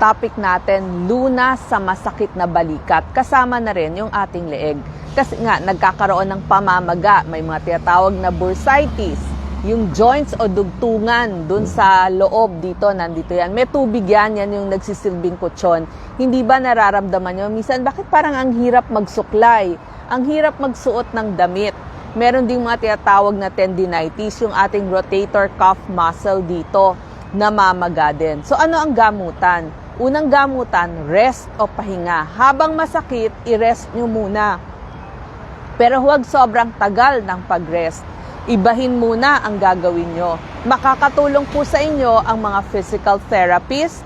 topic natin, lunas sa masakit na balikat. Kasama na rin yung ating leeg. Kasi nga, nagkakaroon ng pamamaga. May mga tinatawag na bursitis. Yung joints o dugtungan dun sa loob dito, nandito yan. May tubig yan, yan yung nagsisilbing kutsyon. Hindi ba nararamdaman nyo? Minsan, bakit parang ang hirap magsuklay? Ang hirap magsuot ng damit. Meron ding mga tinatawag na tendinitis, yung ating rotator cuff muscle dito namamaga din. So ano ang gamutan? Unang gamutan, rest o pahinga. Habang masakit, i-rest nyo muna. Pero huwag sobrang tagal ng pag-rest. Ibahin muna ang gagawin nyo. Makakatulong po sa inyo ang mga physical therapist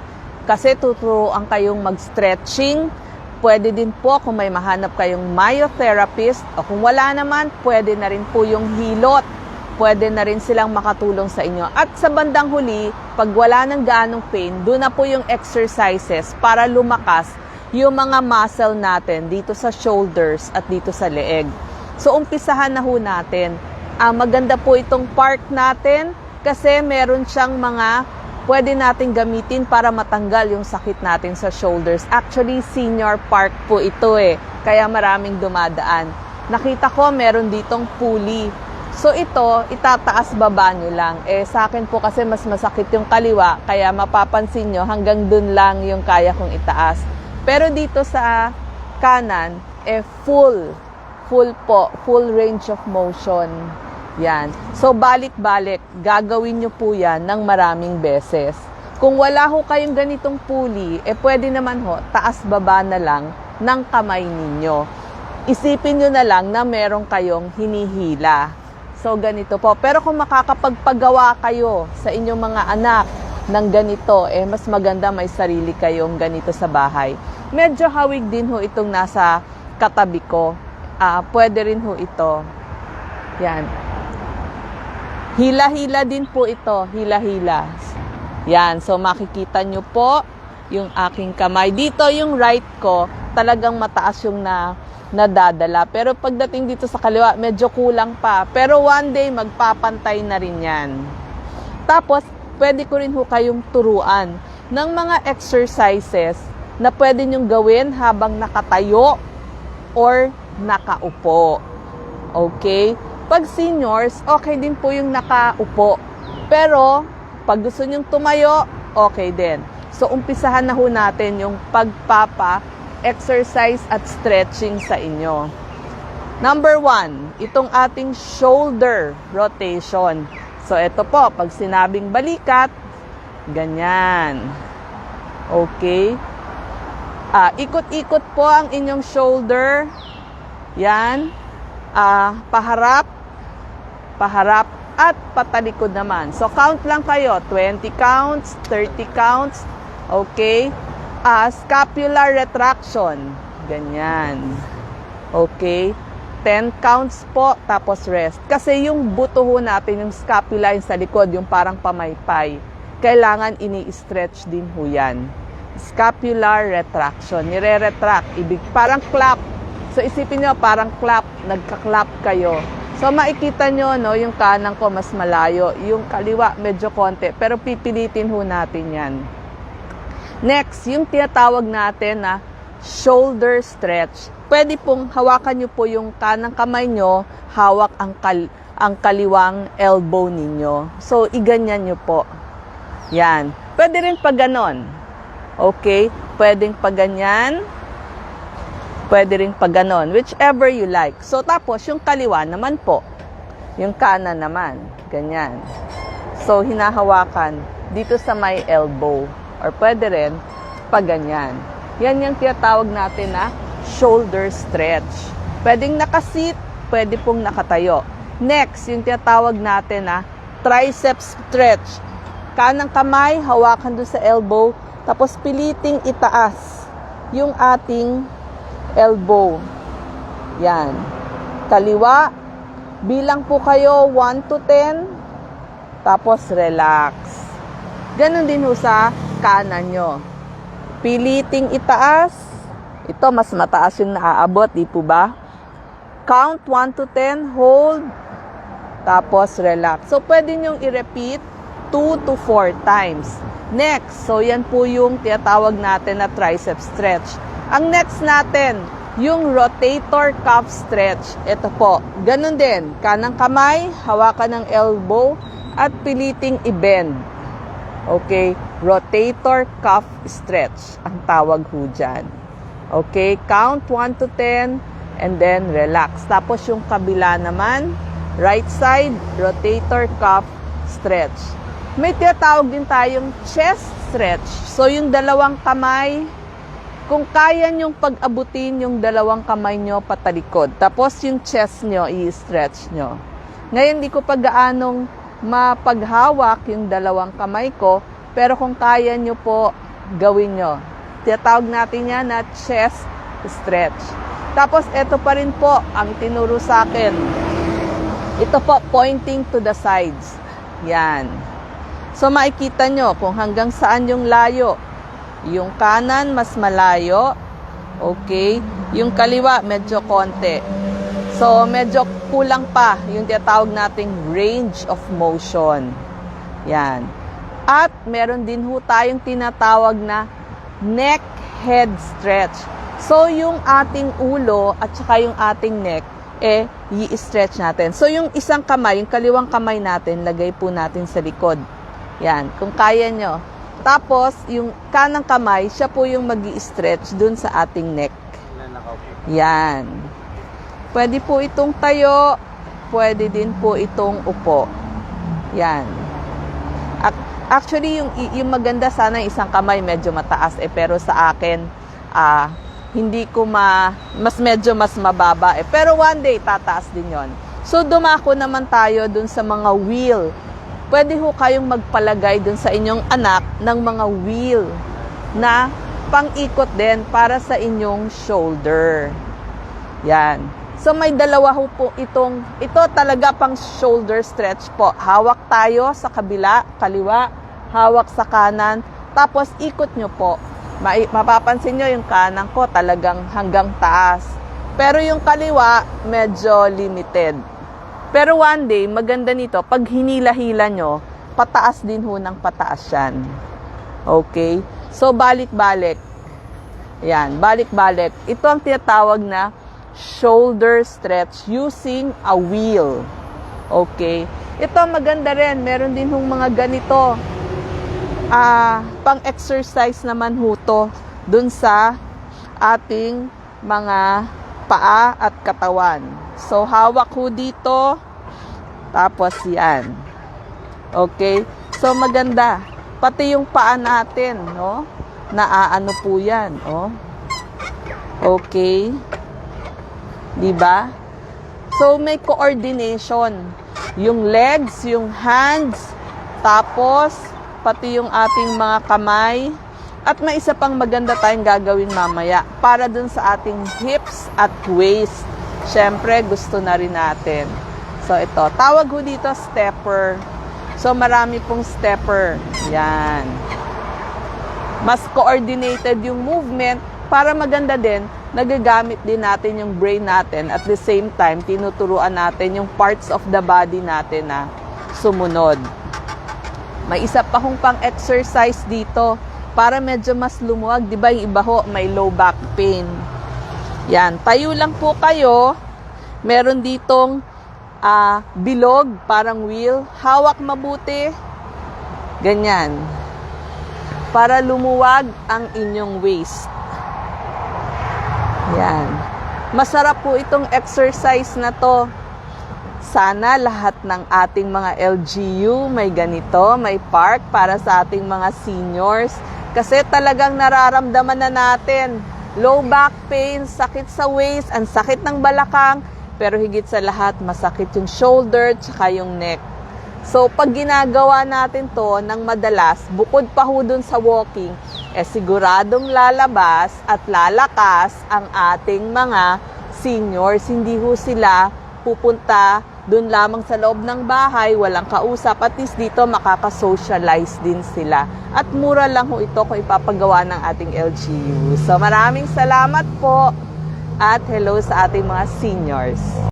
kasi tuturuan kayong mag-stretching. Pwede din po kung may mahanap kayong myotherapist o kung wala naman, pwede na rin po yung hilot pwede na rin silang makatulong sa inyo. At sa bandang huli, pag wala ng gaanong pain, doon na po yung exercises para lumakas yung mga muscle natin dito sa shoulders at dito sa leeg. So, umpisahan na ho natin. Ah, maganda po itong park natin kasi meron siyang mga pwede natin gamitin para matanggal yung sakit natin sa shoulders. Actually, senior park po ito eh. Kaya maraming dumadaan. Nakita ko meron ditong pulley So ito, itataas baba nyo lang. Eh sa akin po kasi mas masakit yung kaliwa, kaya mapapansin nyo hanggang dun lang yung kaya kong itaas. Pero dito sa kanan, eh full, full po, full range of motion. Yan. So balik-balik, gagawin nyo po yan ng maraming beses. Kung wala ho kayong ganitong pulley, eh pwede naman ho, taas-baba na lang ng kamay ninyo. Isipin nyo na lang na meron kayong hinihila. So, ganito po. Pero kung makakapagpagawa kayo sa inyong mga anak ng ganito, eh, mas maganda may sarili kayong ganito sa bahay. Medyo hawig din ho itong nasa katabi ko. Ah, pwede rin ho ito. Yan. Hila-hila din po ito. Hila-hila. Yan. So, makikita nyo po yung aking kamay. Dito yung right ko, talagang mataas yung na nadadala. Pero pagdating dito sa kaliwa, medyo kulang pa. Pero one day, magpapantay na rin yan. Tapos, pwede ko rin ho kayong turuan ng mga exercises na pwede nyong gawin habang nakatayo or nakaupo. Okay? Pag seniors, okay din po yung nakaupo. Pero, pag gusto nyong tumayo, okay din. So, umpisahan na ho natin yung pagpapa exercise at stretching sa inyo. Number one, itong ating shoulder rotation. So, ito po, pag sinabing balikat, ganyan. Okay? Ah, ikot-ikot po ang inyong shoulder. Yan. Ah, paharap, paharap, at patalikod naman. So, count lang kayo. 20 counts, 30 counts. Okay? Uh, scapular retraction. Ganyan. Okay? 10 counts po, tapos rest. Kasi yung buto ho natin, yung scapula yung sa likod, yung parang pamaypay, kailangan ini-stretch din ho yan. Scapular retraction. Nire-retract. Ibig, parang clap. So isipin nyo, parang clap. Nagka-clap kayo. So makikita nyo, no, yung kanan ko mas malayo. Yung kaliwa, medyo konti. Pero pipilitin ho natin yan. Next, yung tinatawag natin na shoulder stretch. Pwede pong hawakan nyo po yung kanang kamay nyo, hawak ang, kal ang kaliwang elbow ninyo. So, iganyan nyo po. Yan. Pwede rin pag ganon. Okay? Pwedeng pag ganyan. Pwede rin pag ganon. Whichever you like. So, tapos, yung kaliwa naman po. Yung kanan naman. Ganyan. So, hinahawakan dito sa may elbow. Or pwede rin pag ganyan. Yan yung tinatawag natin na shoulder stretch. Pwedeng nakasit, pwede pong nakatayo. Next, yung tinatawag natin na triceps stretch. Kanang kamay, hawakan doon sa elbow, tapos piliting itaas yung ating elbow. Yan. Kaliwa, bilang po kayo 1 to 10, tapos relax. Ganon din ho sa kanan nyo. Piliting itaas. Ito, mas mataas yung naaabot, di po ba? Count 1 to 10, hold, tapos relax. So, pwede nyong i-repeat 2 to 4 times. Next, so yan po yung tinatawag natin na tricep stretch. Ang next natin, yung rotator cuff stretch. Ito po, ganun din. Kanang kamay, hawakan ng elbow, at piliting i-bend. Okay, rotator cuff stretch ang tawag ho dyan. Okay, count 1 to 10 and then relax. Tapos yung kabila naman, right side, rotator cuff stretch. May tinatawag din tayong chest stretch. So yung dalawang kamay, kung kaya nyong pag-abutin yung dalawang kamay nyo patalikod. Tapos yung chest nyo, i-stretch nyo. Ngayon, di ko pa gaanong mapaghawak yung dalawang kamay ko, pero kung kaya nyo po, gawin nyo. Tinatawag natin yan na chest stretch. Tapos, ito pa rin po ang tinuro sa akin. Ito po, pointing to the sides. Yan. So, makikita nyo kung hanggang saan yung layo. Yung kanan, mas malayo. Okay. Yung kaliwa, medyo konti. So, medyo kulang pa yung tinatawag nating range of motion. Yan. At meron din ho tayong tinatawag na neck head stretch. So, yung ating ulo at saka yung ating neck, eh, i-stretch natin. So, yung isang kamay, yung kaliwang kamay natin, lagay po natin sa likod. Yan, kung kaya nyo. Tapos, yung kanang kamay, siya po yung mag stretch dun sa ating neck. Yan. Pwede po itong tayo, pwede din po itong upo. Yan. Ac- Actually, yung, yung maganda sana isang kamay medyo mataas eh, pero sa akin, ah, hindi ko ma, mas medyo mas mababa eh. Pero one day, tataas din yon. So, dumako naman tayo dun sa mga wheel. Pwede ho kayong magpalagay dun sa inyong anak ng mga wheel na pang-ikot din para sa inyong shoulder. Yan. So may dalawa ho po itong, ito talaga pang shoulder stretch po. Hawak tayo sa kabila, kaliwa, hawak sa kanan, tapos ikot nyo po. Ma- mapapansin nyo yung kanan ko talagang hanggang taas. Pero yung kaliwa, medyo limited. Pero one day, maganda nito, pag hinila-hila nyo, pataas din ho ng pataas yan. Okay? So, balik-balik. Yan, balik-balik. Ito ang tinatawag na shoulder stretch using a wheel. Okay? Ito maganda rin. Meron din hong mga ganito. Ah, pang-exercise naman ho to dun sa ating mga paa at katawan. So, hawak ho dito. Tapos yan. Okay? So, maganda. Pati yung paa natin, no? Naaano po yan, oh. Okay? 'Di ba? So may coordination. Yung legs, yung hands, tapos pati yung ating mga kamay. At may isa pang maganda tayong gagawin mamaya para dun sa ating hips at waist. Siyempre, gusto na rin natin. So, ito. Tawag ho dito stepper. So, marami pong stepper. Yan. Mas coordinated yung movement para maganda din, nagagamit din natin yung brain natin at the same time, tinuturuan natin yung parts of the body natin na sumunod. May isa pa hong pang exercise dito para medyo mas lumuwag. Di ba yung iba ho, may low back pain. Yan, tayo lang po kayo. Meron ditong ah, bilog, parang wheel. Hawak mabuti. Ganyan. Para lumuwag ang inyong waist. Yan. Masarap po itong exercise na to. Sana lahat ng ating mga LGU may ganito, may park para sa ating mga seniors. Kasi talagang nararamdaman na natin. Low back pain, sakit sa waist, ang sakit ng balakang, pero higit sa lahat, masakit yung shoulder, tsaka yung neck. So, pag ginagawa natin to ng madalas, bukod pa ho dun sa walking, eh siguradong lalabas at lalakas ang ating mga seniors. Hindi ho sila pupunta dun lamang sa loob ng bahay, walang kausap. At least dito makaka-socialize din sila. At mura lang ho ito kung ipapagawa ng ating LGU. So maraming salamat po at hello sa ating mga seniors.